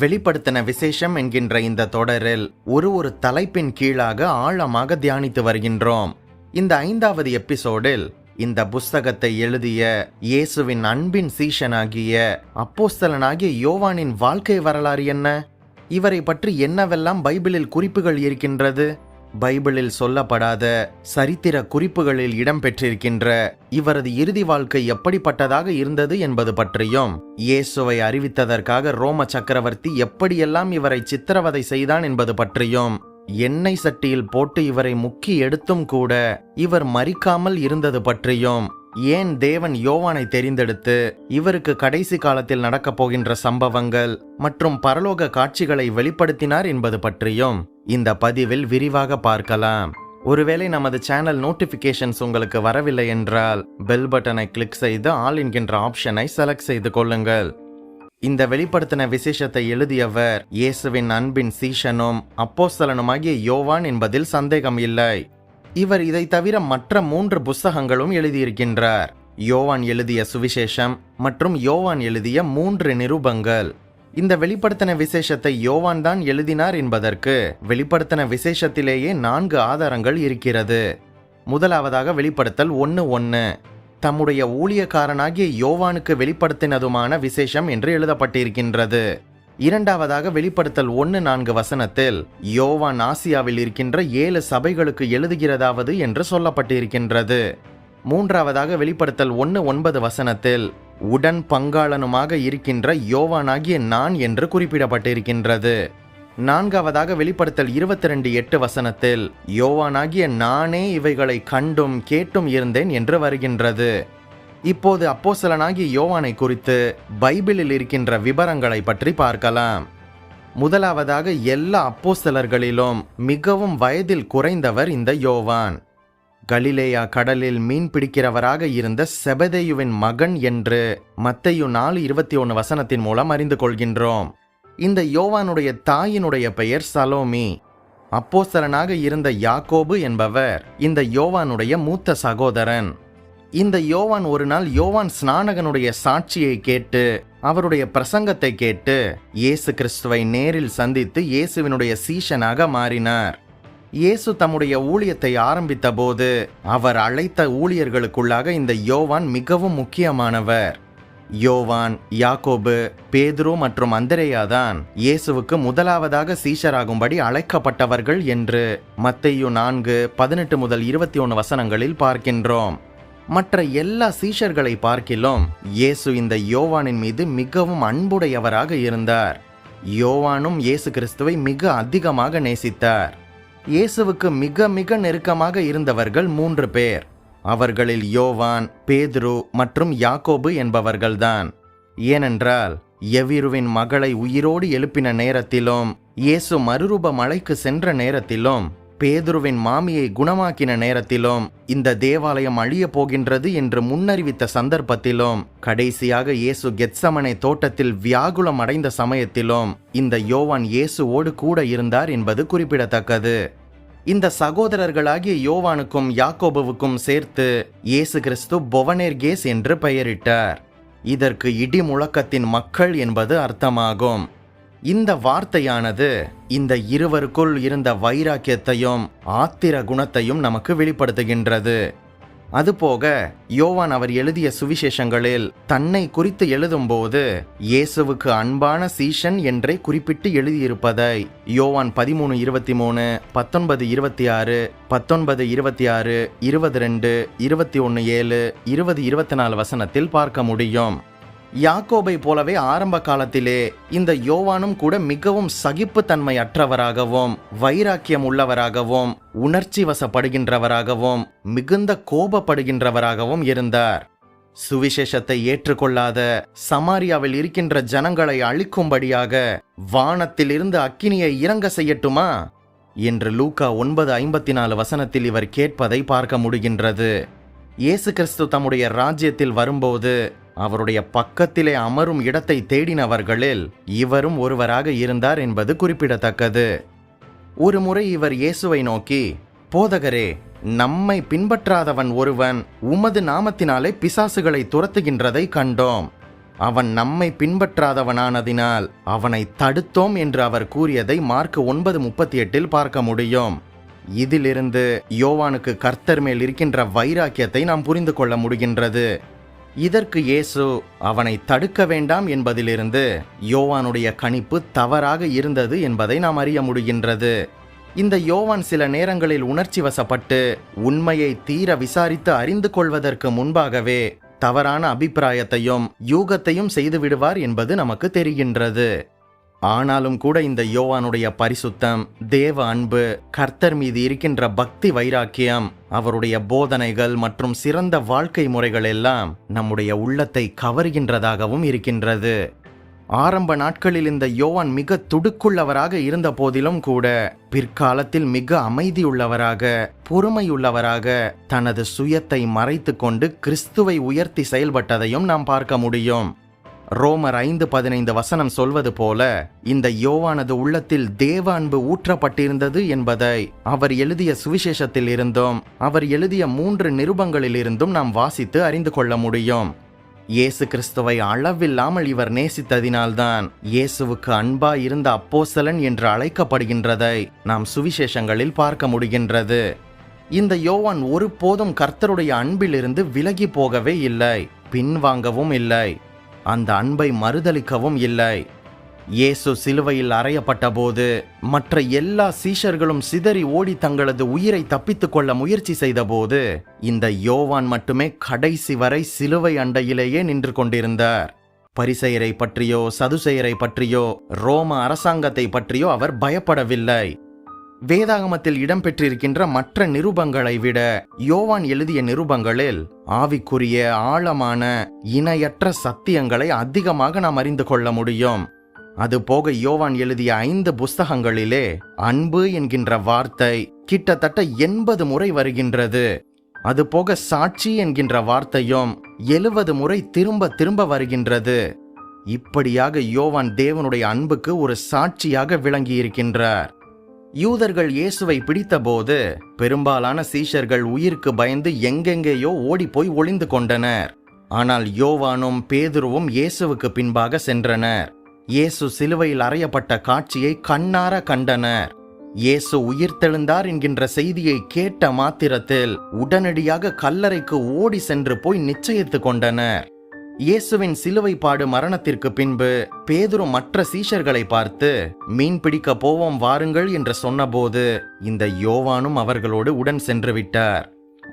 வெளிப்படுத்தின விசேஷம் என்கின்ற இந்த தொடரில் ஒரு ஒரு தலைப்பின் கீழாக ஆழமாக தியானித்து வருகின்றோம். இந்த ஐந்தாவது எபிசோடில் இந்த புஸ்தகத்தை எழுதிய இயேசுவின் அன்பின் சீஷனாகிய அப்போஸ்தலனாகிய யோவானின் வாழ்க்கை வரலாறு என்ன? இவரை பற்றி என்னவெல்லாம் பைபிளில் குறிப்புகள் இருக்கின்றது? பைபிளில் சொல்லப்படாத சரித்திர குறிப்புகளில் இடம்பெற்றிருக்கின்ற இவரது இறுதி வாழ்க்கை எப்படிப்பட்டதாக இருந்தது என்பது பற்றியும் இயேசுவை அறிவித்ததற்காக ரோம சக்கரவர்த்தி எப்படியெல்லாம் இவரை சித்திரவதை செய்தான் என்பது பற்றியும் எண்ணெய் சட்டியில் போட்டு இவரை முக்கி எடுத்தும் கூட இவர் மறிக்காமல் இருந்தது பற்றியும் ஏன் தேவன் யோவானை தெரிந்தெடுத்து இவருக்கு கடைசி காலத்தில் நடக்கப் போகின்ற சம்பவங்கள் மற்றும் பரலோக காட்சிகளை வெளிப்படுத்தினார் என்பது பற்றியும் இந்த பதிவில் விரிவாக பார்க்கலாம். ஒருவேளை நமது சேனல் நோட்டிபிகேஷன்ஸ் உங்களுக்கு வரவில்லை என்றால் பெல் பட்டனை கிளிக் செய்து ஆல் என்கின்ற ஆப்ஷனை செலக்ட் செய்து கொள்ளுங்கள். இந்த வெளிப்படுத்தின விசேஷத்தை எழுதியவர் இயேசுவின் அன்பின் சீஷனும் அப்போஸ்தலனுமாகிய யோவான் என்பதில் சந்தேகம் இல்லை. இவர் இதை தவிர மற்ற மூன்று புஸ்தகங்களும் எழுதியிருக்கின்றார். யோவான் எழுதிய சுவிசேஷம் மற்றும் யோவான் எழுதிய மூன்று நிருபங்கள். இந்த வெளிப்படுத்தின விசேஷத்தை யோவான் தான் எழுதினார் என்பதற்கு வெளிப்படுத்தின விசேஷத்திலேயே நான்கு ஆதாரங்கள் இருக்கிறது. முதலாவதாக வெளிப்படுத்தல் ஒன்று ஒன்று தம்முடைய ஊழியக்காரனாகிய யோவானுக்கு வெளிப்படுத்தினதுமான விசேஷம் என்று எழுதப்பட்டிருக்கின்றது. இரண்டாவதாக வெளிப்படுத்தல் ஒன்று நான்கு வசனத்தில் யோவான் ஆசியாவில் இருக்கின்ற ஏழு சபைகளுக்கு எழுதுகிறதாவது என்று சொல்லப்பட்டிருக்கின்றது. மூன்றாவதாக வெளிப்படுத்தல் ஒன்று ஒன்பது வசனத்தில் உடன் பங்காளனுமாக இருக்கின்ற யோவானாகிய நான் என்று குறிப்பிடப்பட்டிருக்கின்றது. நான்காவதாக வெளிப்படுத்தல் இருபத்தி ரெண்டு எட்டு வசனத்தில் யோவானாகிய நானே இவைகளை கண்டும் கேட்டும் இருந்தேன் என்று வருகின்றது. இப்போது அப்போசலனாகி யோவானை குறித்து பைபிளில் இருக்கின்ற விவரங்களை பற்றி பார்க்கலாம். முதலாவதாக எல்லா அப்போஸ்தலர்களிலும் மிகவும் வயதில் குறைந்தவர் இந்த யோவான். கலிலேயா கடலில் மீன் பிடிக்கிறவராக இருந்த செபதேயுவின் மகன் என்று மத்தையு நாலு இருபத்தி ஒன்று வசனத்தின் மூலம் அறிந்து கொள்கின்றோம். இந்த யோவானுடைய தாயினுடைய பெயர் சலோமி. அப்போஸ்தலனாக இருந்த யாக்கோபு என்பவர் இந்த யோவானுடைய மூத்த சகோதரன். இந்த யோவான் ஒரு நாள் யோவான் ஸ்நானகனுடைய சாட்சியை கேட்டு அவருடைய பிரசங்கத்தை கேட்டு இயேசு கிறிஸ்துவை நேரில் சந்தித்து இயேசுவினுடைய சீஷனாக மாறினார். இயேசு தம்முடைய ஊழியத்தை ஆரம்பித்த போது அவர் அழைத்த ஊழியர்களுக்குள்ளாக இந்த யோவான் மிகவும் முக்கியமானவர். யோவான் யாக்கோபு பேதுரு மற்றும் அந்தரேயா தான் இயேசுவுக்கு முதலாவதாக சீஷராகும்படி அழைக்கப்பட்டவர்கள் என்று மத்தையு நான்கு பதினெட்டு முதல் இருபத்தி ஒன்று வசனங்களில் பார்க்கின்றோம். மற்ற எல்லா சீஷர்களை பார்க்கிலும் இயேசு இந்த யோவானின் மீது மிகவும் அன்புடையவராக இருந்தார். யோவானும் இயேசு கிறிஸ்துவை மிக அதிகமாக நேசித்தார். இயேசுவுக்கு மிக மிக நெருக்கமாக இருந்தவர்கள் மூன்று பேர். அவர்களில் யோவான் பேதுரு மற்றும் யாக்கோபு என்பவர்கள்தான். ஏனென்றால் எவிருவின் மகளை உயிரோடு எழுப்பின நேரத்திலும் இயேசு மறுரூப மலைக்கு சென்ற நேரத்திலும் பேதுருவின் மாமியை குணமாக்கின நேரத்திலும் இந்த தேவாலயம் அழியப் போகின்றது என்று முன்னறிவித்த சந்தர்ப்பத்திலும் கடைசியாக இயேசு கெத்சமனை தோட்டத்தில் வியாகுலம் அடைந்த சமயத்திலும் இந்த யோவான் இயேசுவோடு கூட இருந்தார் என்பது குறிப்பிடத்தக்கது. இந்த சகோதரர்களாகிய யோவானுக்கும் யாக்கோபுவுக்கும் சேர்த்து இயேசு கிறிஸ்து பொவனேர்கேஸ் என்று பெயரிட்டார். இதற்கு இடி முழக்கத்தின் மக்கள் என்பது அர்த்தமாகும். இந்த வார்த்தையானது இந்த இருவருக்குள் இருந்த வைராக்கியத்தையும் ஆத்திர குணத்தையும் நமக்கு வெளிப்படுத்துகின்றது. அதுபோக யோவான் அவர் எழுதிய சுவிசேஷங்களில் தன்னை குறித்து எழுதும்போது இயேசுவுக்கு அன்பான சீஷன் என்றே குறிப்பிட்டு எழுதியிருப்பதை யோவான் பதிமூணு இருபத்தி மூணு பத்தொன்பது இருபத்தி ஆறு பத்தொன்பது இருபத்தி ஆறு இருபது ரெண்டு இருபத்தி ஒன்று ஏழு இருபது இருபத்தி நாலு வசனத்தில் பார்க்க முடியும். யாக்கோபை போலவே ஆரம்ப காலத்திலே இந்த யோவானும் கூட மிகவும் சகிப்புத்தன்மை அற்றவராகவும் வைராக்கியம் உள்ளவராகவும் உணர்ச்சி வசப்படுகின்றவராகவும் மிகுந்த கோபப்படுகின்றவராகவும் இருந்தார். சுவிசேஷத்தை ஏற்றுக்கொள்ளாத சமாரியாவில் இருக்கின்ற ஜனங்களை அழிக்கும்படியாக வானத்திலிருந்து அக்கினியை இறங்க செய்யட்டுமா? என்று லூக்கா ஒன்பது ஐம்பத்தி நாலு வசனத்தில் இவர் கேட்பதை பார்க்க முடிகின்றது. இயேசு கிறிஸ்து தம்முடைய ராஜ்யத்தில் வரும்போது அவருடைய பக்கத்திலே அமரும் இடத்தை தேடினவர்களில் இவரும் ஒருவராக இருந்தார் என்பது குறிப்பிடத்தக்கது. ஒரு முறை இவர் இயேசுவை நோக்கி போதகரே நம்மை பின்பற்றாதவன் ஒருவன் உமது நாமத்தினாலே பிசாசுகளை துரத்துகின்றதை கண்டோம். அவன் நம்மை பின்பற்றாதவனானதினால் அவனை தடுத்தோம் என்று அவர் கூறியதை மார்க் ஒன்பது முப்பத்தி எட்டில் பார்க்க முடியும். இதிலிருந்து யோவானுக்கு கர்த்தர் மேல் இருக்கின்ற வைராக்கியத்தை நாம் புரிந்து கொள்ள முடிகின்றது. இதற்கு இயேசு அவனை தடுக்க வேண்டாம் என்பதிலிருந்து யோவானுடைய கணிப்பு தவறாக இருந்தது என்பதை நாம் அறிய முடிகின்றது. இந்த யோவான் சில நேரங்களில் உணர்ச்சி வசப்பட்டு உண்மையை தீர விசாரித்து அறிந்து கொள்வதற்கு முன்பாகவே தவறான அபிப்பிராயத்தையும் யூகத்தையும் செய்துவிடுவார் என்பது நமக்கு தெரிகின்றது. ஆனாலும் கூட இந்த யோவானுடைய பரிசுத்தம் தேவ அன்பு கர்த்தர் மீது இருக்கின்ற பக்தி வைராக்கியம் அவருடைய போதனைகள் மற்றும் சிறந்த வாழ்க்கை முறைகள் எல்லாம் நம்முடைய உள்ளத்தை கவர்கின்றதாகவும் இருக்கின்றது. ஆரம்ப நாட்களில் இந்த யோவான் மிக துடுக்குள்ளவராக இருந்த போதிலும் கூட பிற்காலத்தில் மிக அமைதியுள்ளவராக பொறுமையுள்ளவராக தனது சுயத்தை மறைத்து கொண்டு கிறிஸ்துவை உயர்த்தி செயல்பட்டதையும் நாம் பார்க்க முடியும். ரோமர் ஐந்து பதினைந்து வசனம் சொல்வது போல இந்த யோவானது உள்ளத்தில் தேவ அன்பு ஊற்றப்பட்டிருந்தது என்பதை அவர் எழுதிய சுவிசேஷத்தில் இருந்தும் அவர் எழுதிய மூன்று நிருபங்களில் இருந்தும் நாம் வாசித்து அறிந்து கொள்ள முடியும். இயேசு கிறிஸ்துவை அளவில்லாமல் இவர் நேசித்ததினால்தான் இயேசுவுக்கு அன்பா இருந்த அப்போசலன் என்று அழைக்கப்படுகின்றதை நாம் சுவிசேஷங்களில் பார்க்க முடிகின்றது. இந்த யோவான் ஒருபோதும் கர்த்தருடைய அன்பிலிருந்து விலகி போகவே இல்லை பின்வாங்கவும் இல்லை. அந்த அன்பை மறுதலிக்கவும் இல்லை. இயேசு சிலுவையில் அறையப்பட்டபோது மற்ற எல்லா சீஷர்களும் சிதறி ஓடி தங்களது உயிரை தப்பித்துக் கொள்ள முயற்சி செய்தபோது இந்த யோவான் மட்டுமே கடைசி வரை சிலுவை அண்டையிலேயே நின்று கொண்டிருந்தார். பரிசெயரை பற்றியோ சதுசெயரை பற்றியோ ரோம அரசாங்கத்தை பற்றியோ அவர் பயப்படவில்லை. வேதாகமத்தில் இடம்பெற்றிருக்கின்ற மற்ற நிருபங்களை விட யோவான் எழுதிய நிருபங்களில் ஆவிக்குரிய ஆழமான இணையற்ற சத்தியங்களை அதிகமாக நாம் அறிந்து கொள்ள முடியும். அதுபோக யோவான் எழுதிய ஐந்து புஸ்தகங்களிலே அன்பு என்கின்ற வார்த்தை கிட்டத்தட்ட எண்பது முறை வருகின்றது. அதுபோக சாட்சி என்கின்ற வார்த்தையும் எழுவது முறை திரும்ப திரும்ப வருகின்றது. இப்படியாக யோவான் தேவனுடைய அன்புக்கு ஒரு சாட்சியாக விளங்கியிருக்கின்றார். யூதர்கள் இயேசுவை பிடித்தபோது பெரும்பாலான சீஷர்கள் உயிருக்கு பயந்து எங்கெங்கேயோ ஓடிப்போய் ஒளிந்து கொண்டனர். ஆனால் யோவானும் பேதுருவும் இயேசுவுக்கு பின்பாக சென்றனர். இயேசு சிலுவையில் அறையப்பட்ட காட்சியை கண்ணார கண்டனர். இயேசு உயிர்த்தெழுந்தார் என்கின்ற செய்தியை கேட்ட மாத்திரத்தில் உடனடியாக கல்லறைக்கு ஓடி சென்று போய் நிச்சயித்து கொண்டனர். இயேசுவின் சிலுவை பாடு மரணத்திற்கு பின்பு பேதுரு மற்ற சீஷர்களை பார்த்து மீன் பிடிக்க போவோம் வாருங்கள் என்று சொன்னபோது இந்த யோவானும் அவர்களோடு உடன் சென்று விட்டார்.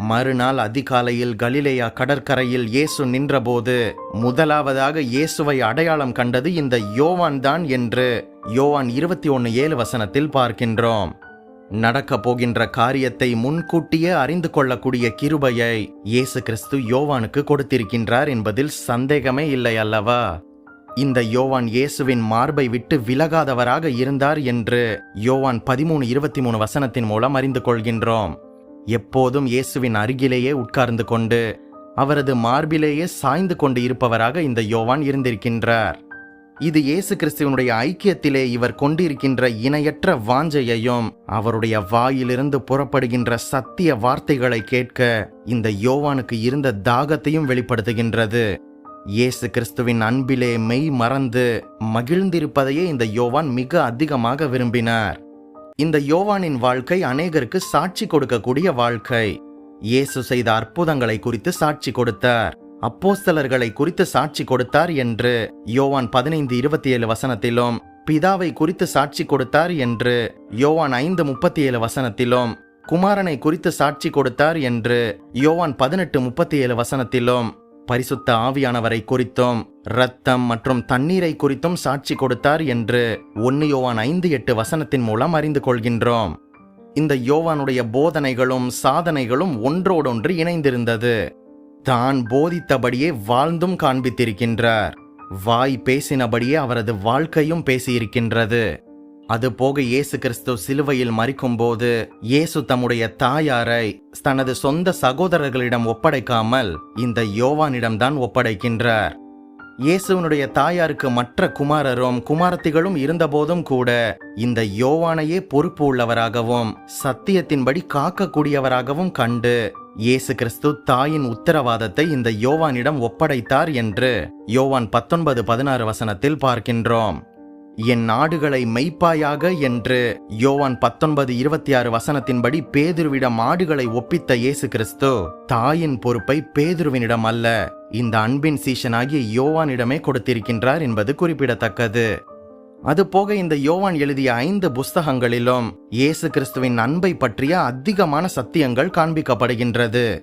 மறுநாள் அதிகாலையில் கலிலேயா கடற்கரையில் இயேசு நின்றபோது முதலாவதாக இயேசுவை அடையாளம் கண்டது இந்த யோவான் தான் என்று யோவான் இருபத்தி ஒன்னு ஏழு வசனத்தில் பார்க்கின்றோம். நடக்க போகின்ற காரியத்தை முன்கூட்டியே அறிந்து கொள்ளக்கூடிய கிருபையை இயேசு கிறிஸ்து யோவானுக்கு கொடுத்திருக்கின்றார் என்பதில் சந்தேகமே இல்லை அல்லவா? இந்த யோவான் இயேசுவின் மார்பை விட்டு விலகாதவராக இருந்தார் என்று யோவான் பதிமூணு இருபத்தி மூணு வசனத்தின் மூலம் அறிந்து கொள்கின்றோம். எப்போதும் இயேசுவின் அருகிலேயே உட்கார்ந்து கொண்டு அவரது மார்பிலேயே சாய்ந்து கொண்டு இருப்பவராக இந்த யோவான் இருந்திருக்கின்றார். இது இயேசு கிறிஸ்துவனுடைய ஐக்கியத்திலே இவர் கொண்டிருக்கின்ற இணையற்ற வாஞ்சையையும் அவருடைய வாயிலிருந்து புறப்படுகின்ற சத்திய வார்த்தைகளை கேட்க இந்த யோவானுக்கு இருந்த தாகத்தையும் வெளிப்படுத்துகின்றது. இயேசு கிறிஸ்துவின் அன்பிலே மெய் மறந்து மகிழ்ந்திருப்பதையே இந்த யோவான் மிக அதிகமாக விரும்பினார். இந்த யோவானின் வாழ்க்கை அநேகருக்கு சாட்சி கொடுக்கக்கூடிய வாழ்க்கை. இயேசு செய்த அற்புதங்களை குறித்து சாட்சி கொடுத்தார். அப்போஸ்தலர்களை குறித்து சாட்சி கொடுத்தார் என்று யோவான் பதினைந்து இருபத்தி ஏழு வசனத்திலும் பிதாவை குறித்து சாட்சி கொடுத்தார் என்று யோவான் ஐந்து முப்பத்தி ஏழு வசனத்திலும் குமாரனை குறித்து சாட்சி கொடுத்தார் என்று யோவான் பதினெட்டு முப்பத்தி ஏழு வசனத்திலும் பரிசுத்த ஆவியானவரை குறித்தும் இரத்தம் மற்றும் தண்ணீரை குறித்தும் சாட்சி கொடுத்தார் என்று ஒன்னு யோவான் ஐந்து எட்டு வசனத்தின் மூலம் அறிந்து கொள்கின்றோம். இந்த யோவானுடைய போதனைகளும் சாதனைகளும் ஒன்றோடொன்று இணைந்திருந்தது. தான் போதித்தபடியே வாழ்ந்தும் காண்பித்திருக்கின்றார். வாய் பேசினபடியே அவரது வாழ்க்கையும் பேசியிருக்கின்றது. அதுபோக இயேசு கிறிஸ்து சிலுவையில் மறிக்கும்போது இயேசு தம்முடைய தாயாரை தனது சொந்த சகோதரர்களிடம் ஒப்படைக்காமல் இந்த யோவானிடம்தான் ஒப்படைக்கின்றார். இயேசுவனுடைய தாயாருக்கு மற்ற குமாரரும் குமாரத்திகளும் இருந்தபோதும் கூட இந்த யோவானையே பொறுப்பு உள்ளவராகவும் சத்தியத்தின்படி காக்கக்கூடியவராகவும் கண்டு இயேசு கிறிஸ்து தாயின் உத்தரவாதத்தை இந்த யோவானிடம் ஒப்படைத்தார் என்று யோவான் பத்தொன்பது பதினாறு வசனத்தில் பார்க்கின்றோம். என் நாடுகளை மெய்ப்பாயாக என்று யோவான் பத்தொன்பது இருபத்தி ஆறு வசனத்தின்படி பேதுருவிடம் ஆடுகளை ஒப்பித்த இயேசு கிறிஸ்து தாயின் பொறுப்பை பேதுருவினிடம் அல்ல இந்த அன்பின் சீசனாகிய யோவானிடமே கொடுத்திருக்கின்றார் என்பது குறிப்பிடத்தக்கது. அதுபோக இந்த யோவான் எழுதிய ஐந்து புஸ்தகங்களிலும் இயேசு கிறிஸ்துவின் அன்பை பற்றிய அதிகமான சத்தியங்கள் காண்பிக்கப்படுகின்றது.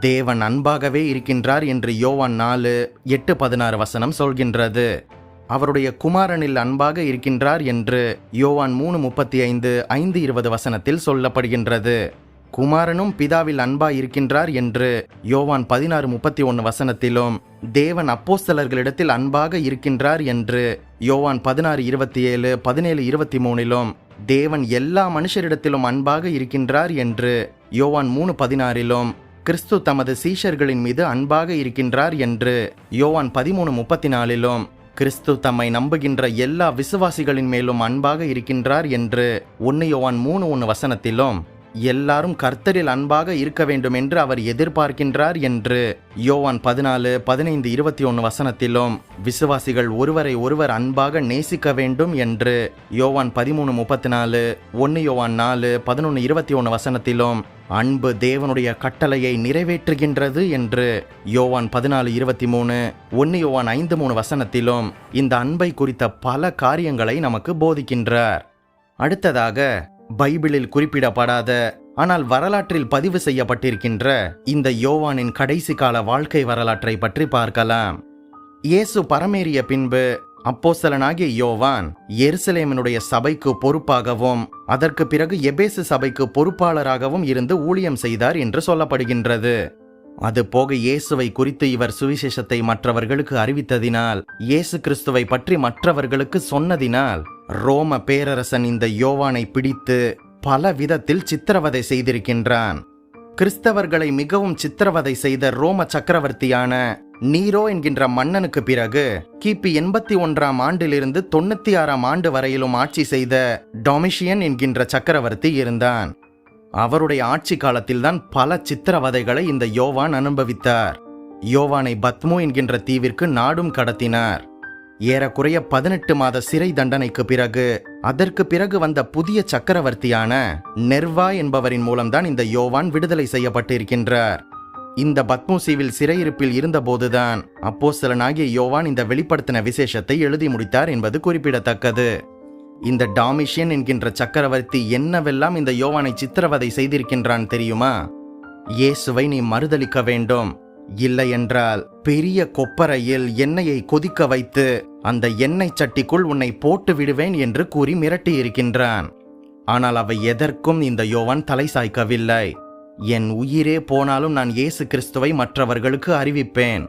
தேவன் அன்பாகவே இருக்கின்றார் என்று யோவான் நாலு எட்டு பதினாறு வசனம் சொல்கின்றது. அவருடைய குமாரனில் அன்பாக இருக்கின்றார் என்று யோவான் மூணு முப்பத்தி ஐந்து ஐந்து இருபது வசனத்தில் சொல்லப்படுகின்றது. குமாரனும் பிதாவில் அன்பா இருக்கின்றார் என்று யோவான் பதினாறு முப்பத்தி ஒன்று வசனத்திலும் தேவன் அப்போஸ்தலர்களிடத்தில் அன்பாக இருக்கின்றார் என்று யோவான் பதினாறு இருபத்தி ஏழு பதினேழு இருபத்தி மூணிலும் தேவன் எல்லா மனுஷரிடத்திலும் அன்பாக இருக்கின்றார் என்று யோவான் மூணு பதினாறிலும் கிறிஸ்து தமது சீஷர்களின் மீது அன்பாக இருக்கின்றார் என்று யோவான் பதிமூணு முப்பத்தி நாலிலும் கிறிஸ்து தம்மை நம்புகின்ற எல்லா விசுவாசிகளின் மேலும் அன்பாக இருக்கின்றார் என்று ஒன்னு யோவான் மூணு ஒன்று வசனத்திலும் எல்லாரும் கர்த்தரில் அன்பாக இருக்க வேண்டும் என்று அவர் எதிர்பார்க்கின்றார் என்று யோவான் பதினாலு பதினைந்து இருபத்தி ஒன்று வசனத்திலும் விசுவாசிகள் ஒருவரை ஒருவர் அன்பாக நேசிக்க வேண்டும் என்று யோவான் பதிமூணு முப்பத்தி நாலு ஒன்று யோவான் நாலு பதினொன்று இருபத்தி ஒன்று வசனத்திலும் அன்பு தேவனுடைய கட்டளையை நிறைவேற்றுகின்றது என்று யோவான் பதினாலு இருபத்தி மூணு ஒன்று யோவான் ஐந்து மூணு வசனத்திலும் இந்த அன்பை குறித்த பல காரியங்களை நமக்கு போதிக்கின்றார். அடுத்ததாக பைபிளில் குறிப்பிடப்படாத ஆனால் வரலாற்றில் பதிவு செய்யப்பட்டிருக்கின்ற இந்த யோவானின் கடைசி கால வாழ்க்கை வரலாற்றை பற்றி பார்க்கலாம். இயேசு பரமேறிய பின்பு அப்போசலனாகிய யோவான் எருசலேமினுடைய சபைக்கு பொறுப்பாகவும் அதற்கு பிறகு எபேசு சபைக்கு பொறுப்பாளராகவும் இருந்து ஊழியம் செய்தார் என்று சொல்லப்படுகின்றது. அது போக இயேசுவை குறித்து இவர் சுவிசேஷத்தை மற்றவர்களுக்கு அறிவித்ததினால் இயேசு கிறிஸ்துவை பற்றி மற்றவர்களுக்கு சொன்னதினால் ரோம பேரரசன் இந்த யோவானை பிடித்து பல விதத்தில் சித்திரவதை செய்திருக்கின்றான். கிறிஸ்தவர்களை மிகவும் சித்திரவதை செய்த ரோம சக்கரவர்த்தியான நீரோ என்கின்ற மன்னனுக்கு பிறகு கிபி எண்பத்தி ஒன்றாம் ஆண்டிலிருந்து தொண்ணூத்தி ஆறாம் ஆண்டு வரையிலும் ஆட்சி செய்த டொமிஷியன் என்கின்ற சக்கரவர்த்தி இருந்தான். அவருடைய ஆட்சி காலத்தில்தான் பல சித்திரவதைகளை இந்த யோவான் அனுபவித்தார். யோவானை பத்மு என்கின்ற தீவிற்கு நாடும் கடத்தினார். ஏறக்குறைய பதினெட்டு மாத சிறை தண்டனைக்கு பிறகு அதற்கு பிறகு வந்த புதிய சக்கரவர்த்தியான நெர்வா என்பவரின் மூலம்தான் இந்த யோவான் விடுதலை செய்யப்பட்டிருக்கின்றார். இந்த பத்மூசிவில் சிறையிருப்பில் இருந்தபோதுதான் அப்போ சிலனாகிய யோவான் இந்த வெளிப்படுத்தின விசேஷத்தை எழுதி முடித்தார் என்பது குறிப்பிடத்தக்கது. இந்த டாமிஷியன் என்கின்ற சக்கரவர்த்தி என்னவெல்லாம் இந்த யோவானை சித்திரவதை செய்திருக்கின்றான் தெரியுமா? இயேசுவை நீ மறுதலிக்க வேண்டும். இல்லையென்றால் பெரிய கொப்பரையில் எண்ணெயை கொதிக்க வைத்து அந்த எண்ணெய் சட்டிக்குள் உன்னை போட்டு விடுவேன் என்று கூறி மிரட்டியிருக்கின்றான். ஆனால் அவை எதற்கும் இந்த யோவான் தலை சாய்க்கவில்லை. என் உயிரே போனாலும் நான் இயேசு கிறிஸ்துவை மற்றவர்களுக்கு அறிவிப்பேன்.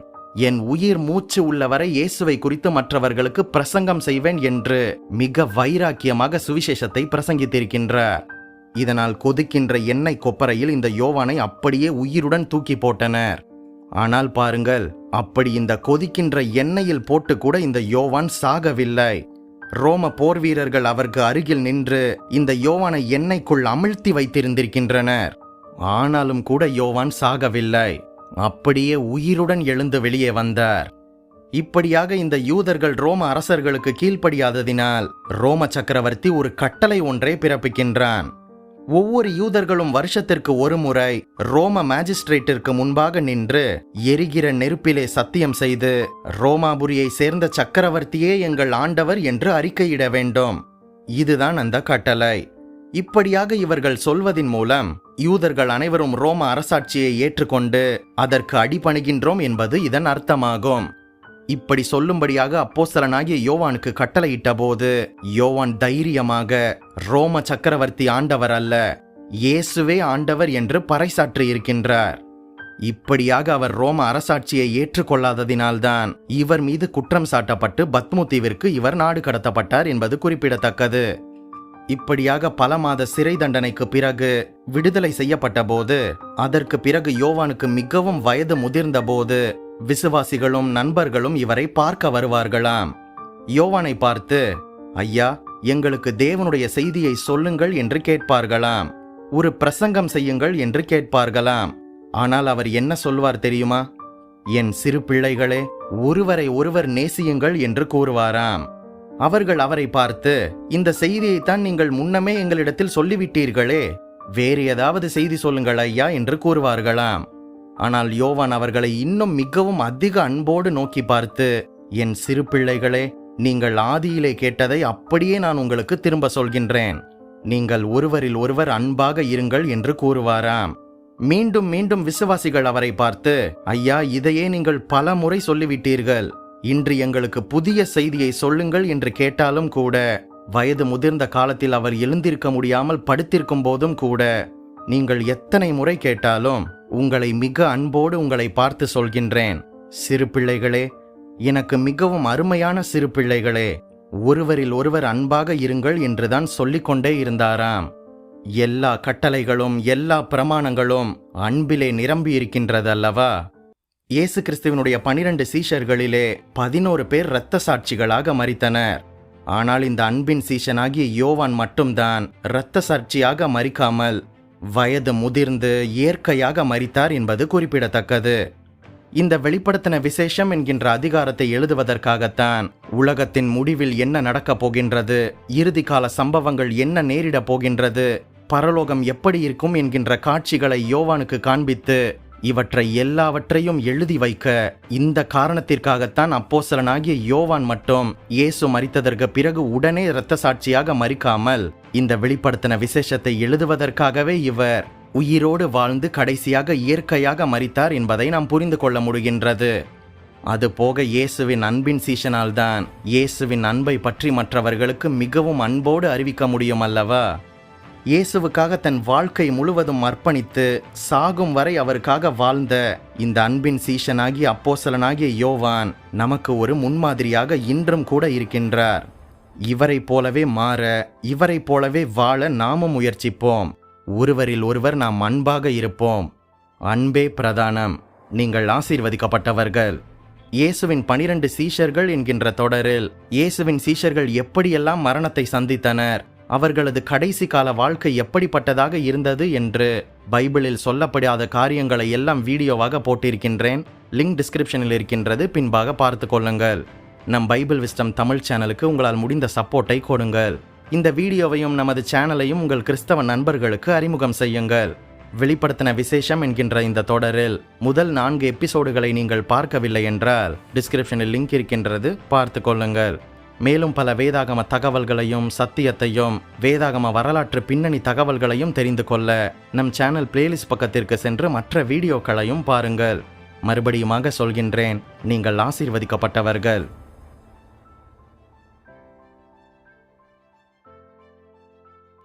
என் உயிர் மூச்சு உள்ளவரை இயேசுவை குறித்து மற்றவர்களுக்கு பிரசங்கம் செய்வேன் என்று மிக வைராக்கியமாக சுவிசேஷத்தை பிரசங்கித்திருக்கின்றார். இதனால் கொதிக்கின்ற எண்ணெய் கொப்பரையில் இந்த யோவானை அப்படியே உயிருடன் தூக்கி போட்டனர். ஆனால் பாருங்கள் அப்படி இந்த கொதிக்கின்ற எண்ணெயில் போட்டு கூட இந்த யோவான் சாகவில்லை. ரோம போர் வீரர்கள் அவருக்கு அருகில் நின்று இந்த யோவானை எண்ணெய்க்குள் அமிழ்த்தி வைத்திருந்திருக்கின்றனர். ஆனாலும் கூட யோவான் சாகவில்லை. அப்படியே உயிருடன் எழுந்து வெளியே வந்தார். இப்படியாக இந்த யூதர்கள் ரோம அரசர்களுக்கு கீழ்ப்படியாததினால் ரோம சக்கரவர்த்தி ஒரு கட்டளை ஒன்றை பிறப்பிக்கின்றான். ஒவ்வொரு யூதர்களும் வருஷத்திற்கு ஒரு முறை ரோம மேஜிஸ்ட்ரேட்டிற்கு முன்பாக நின்று எரிகிற நெருப்பிலே சத்தியம் செய்து ரோமாபுரியை சேர்ந்த சக்கரவர்த்தியே எங்கள் ஆண்டவர் என்று அறிக்கையிட வேண்டும். இதுதான் அந்த கட்டளை. இப்படியாக இவர்கள் சொல்வதின் மூலம் யூதர்கள் அனைவரும் ரோம அரசாட்சியை ஏற்றுக்கொண்டு அதற்கு அடிபணிகின்றோம் என்பது இதன் அர்த்தமாகும். இப்படி சொல்லும்படியாக அப்போஸ்தலனாகிய யோவானுக்கு கட்டளையிட்ட போது யோவான் தைரியமாக ரோம சக்கரவர்த்தி ஆண்டவர் அல்ல இயேசுவே ஆண்டவர் என்று பறைசாற்றி இருக்கின்றார். இப்படியாக அவர் ரோம அரசாட்சியை ஏற்றுக்கொள்ளாததினால்தான் இவர் மீது குற்றம் சாட்டப்பட்டு பத்முத்தீவிற்கு இவர் நாடு கடத்தப்பட்டார் என்பது குறிப்பிடத்தக்கது. இப்படியாக பல மாத சிறை தண்டனைக்கு பிறகு விடுதலை செய்யப்பட்ட போது அதற்கு பிறகு யோவானுக்கு மிகவும் வயது முதிர்ந்த போது விசுவாசிகளும் நண்பர்களும் இவரை பார்க்க வருவார்களாம். யோவானை பார்த்து ஐயா எங்களுக்கு தேவனுடைய செய்தியை சொல்லுங்கள் என்று கேட்பார்களாம். ஒரு பிரசங்கம் செய்யுங்கள் என்று கேட்பார்களாம். ஆனால் அவர் என்ன சொல்வார் தெரியுமா? என் சிறு பிள்ளைகளே ஒருவரை ஒருவர் நேசியுங்கள் என்று கூறுவாராம். அவர்கள் அவரை பார்த்து இந்த செய்தியைத்தான் நீங்கள் முன்னமே எங்களிடத்தில் சொல்லிவிட்டீர்களே. வேறு ஏதாவது செய்தி சொல்லுங்கள் ஐயா என்று கூறுவார்களாம். ஆனால் யோவான் அவர்களை இன்னும் மிகவும் அதிக அன்போடு நோக்கி பார்த்து என் சிறு பிள்ளைகளே நீங்கள் ஆதியிலே கேட்டதை அப்படியே நான் உங்களுக்கு திரும்ப சொல்கின்றேன். நீங்கள் ஒருவரில் ஒருவர் அன்பாக இருங்கள் என்று கூறுவாராம். மீண்டும் மீண்டும் விசுவாசிகள் அவரை பார்த்து ஐயா இதையே நீங்கள் பல முறை சொல்லிவிட்டீர்கள். இன்று எங்களுக்கு புதிய செய்தியை சொல்லுங்கள் என்று கேட்டாலும் கூட வயது முதிர்ந்த காலத்தில் அவர் எழுந்திருக்க முடியாமல் படுத்திருக்கும் போதும் கூட நீங்கள் எத்தனை முறை கேட்டாலும் உங்களை மிக அன்போடு உங்களை பார்த்து சொல்கின்றேன். சிறு பிள்ளைகளே எனக்கு மிகவும் அருமையான சிறு பிள்ளைகளே ஒருவரில் ஒருவர் அன்பாக இருங்கள் என்றுதான் சொல்லிக்கொண்டே இருந்தாராம். எல்லா கட்டளைகளும் எல்லா பிரமாணங்களும் அன்பிலே நிரம்பி இருக்கின்றது அல்லவா இயேசு கிறிஸ்துவனுடைய பனிரெண்டு சீஷர்களிலே பதினோரு பேர் இரத்த சாட்சிகளாக மறித்தனர் ஆனால் இந்த அன்பின் சீஷனாகிய யோவான் மட்டும்தான் இரத்த சாட்சியாக மறிக்காமல் வயது முதிர்ந்து இயற்கையாக மறித்தார் என்பது குறிப்பிடத்தக்கது. இந்த வெளிப்படுத்தின விசேஷம் என்கின்ற அதிகாரத்தை எழுதுவதற்காகத்தான் உலகத்தின் முடிவில் என்ன நடக்கப் போகின்றது இறுதி கால சம்பவங்கள் என்ன நேரிடப் போகின்றது பரலோகம் எப்படி இருக்கும் என்கின்ற காட்சிகளை யோவானுக்கு காண்பித்து இவற்றை எல்லாவற்றையும் எழுதி வைக்க இந்த காரணத்திற்காகத்தான் அப்போசலனாகிய யோவான் மட்டும் இயேசு மறித்ததற்கு பிறகு உடனே இரத்த சாட்சியாக மறிக்காமல் இந்த வெளிப்படுத்தின விசேஷத்தை எழுதுவதற்காகவே இவர் உயிரோடு வாழ்ந்து கடைசியாக இயற்கையாக மறித்தார் என்பதை நாம் புரிந்து கொள்ள முடிகின்றது. அதுபோக இயேசுவின் அன்பின் சீசனால்தான் இயேசுவின் அன்பை பற்றி மற்றவர்களுக்கு மிகவும் அன்போடு அறிவிக்க முடியும் அல்லவா? இயேசுவுக்காக தன் வாழ்க்கை முழுவதும் அர்ப்பணித்து சாகும் வரை அவருக்காக வாழ்ந்த இந்த அன்பின் சீசனாகி அப்போசலனாகிய யோவான் நமக்கு ஒரு முன்மாதிரியாக இன்றும் கூட இருக்கின்றார். இவரை போலவே மாற இவரைப் போலவே வாழ நாமும் முயற்சிப்போம். ஒருவரில் ஒருவர் நாம் அன்பாக இருப்போம். அன்பே பிரதானம். நீங்கள் ஆசீர்வதிக்கப்பட்டவர்கள். இயேசுவின் பனிரெண்டு சீஷர்கள் என்கின்ற தொடரில் இயேசுவின் சீஷர்கள் எப்படியெல்லாம் மரணத்தை சந்தித்தனர் அவர்களது கடைசி கால வாழ்க்கை எப்படிப்பட்டதாக இருந்தது என்று பைபிளில் சொல்லப்படாத காரியங்களை எல்லாம் வீடியோவாக போட்டிருக்கின்றேன். லிங்க் டிஸ்கிரிப்ஷனில் இருக்கின்றது. பின்பாக பார்த்து கொள்ளுங்கள். நம் பைபிள் விஸ்டம் தமிழ் சேனலுக்கு உங்களால் முடிந்த சப்போர்ட்டை கொடுங்கள். இந்த வீடியோவையும் நமது சேனலையும் உங்கள் கிறிஸ்தவ நண்பர்களுக்கு அறிமுகம் செய்யுங்கள். வெளிப்படுத்தின விசேஷம் என்கின்ற இந்த தொடரில் முதல் நான்கு எபிசோடுகளை நீங்கள் பார்க்கவில்லை என்றால் டிஸ்கிரிப்ஷனில் லிங்க் இருக்கின்றது பார்த்து கொள்ளுங்கள். மேலும் பல வேதாகம தகவல்களையும் சத்தியத்தையும் வேதாகம வரலாற்று பின்னணி தகவல்களையும் தெரிந்து கொள்ள நம் சேனல் பிளேலிஸ்ட் பக்கத்திற்கு சென்று மற்ற வீடியோக்களையும் பாருங்கள். மறுபடியுமாக சொல்கின்றேன் நீங்கள் ஆசீர்வதிக்கப்பட்டவர்கள்.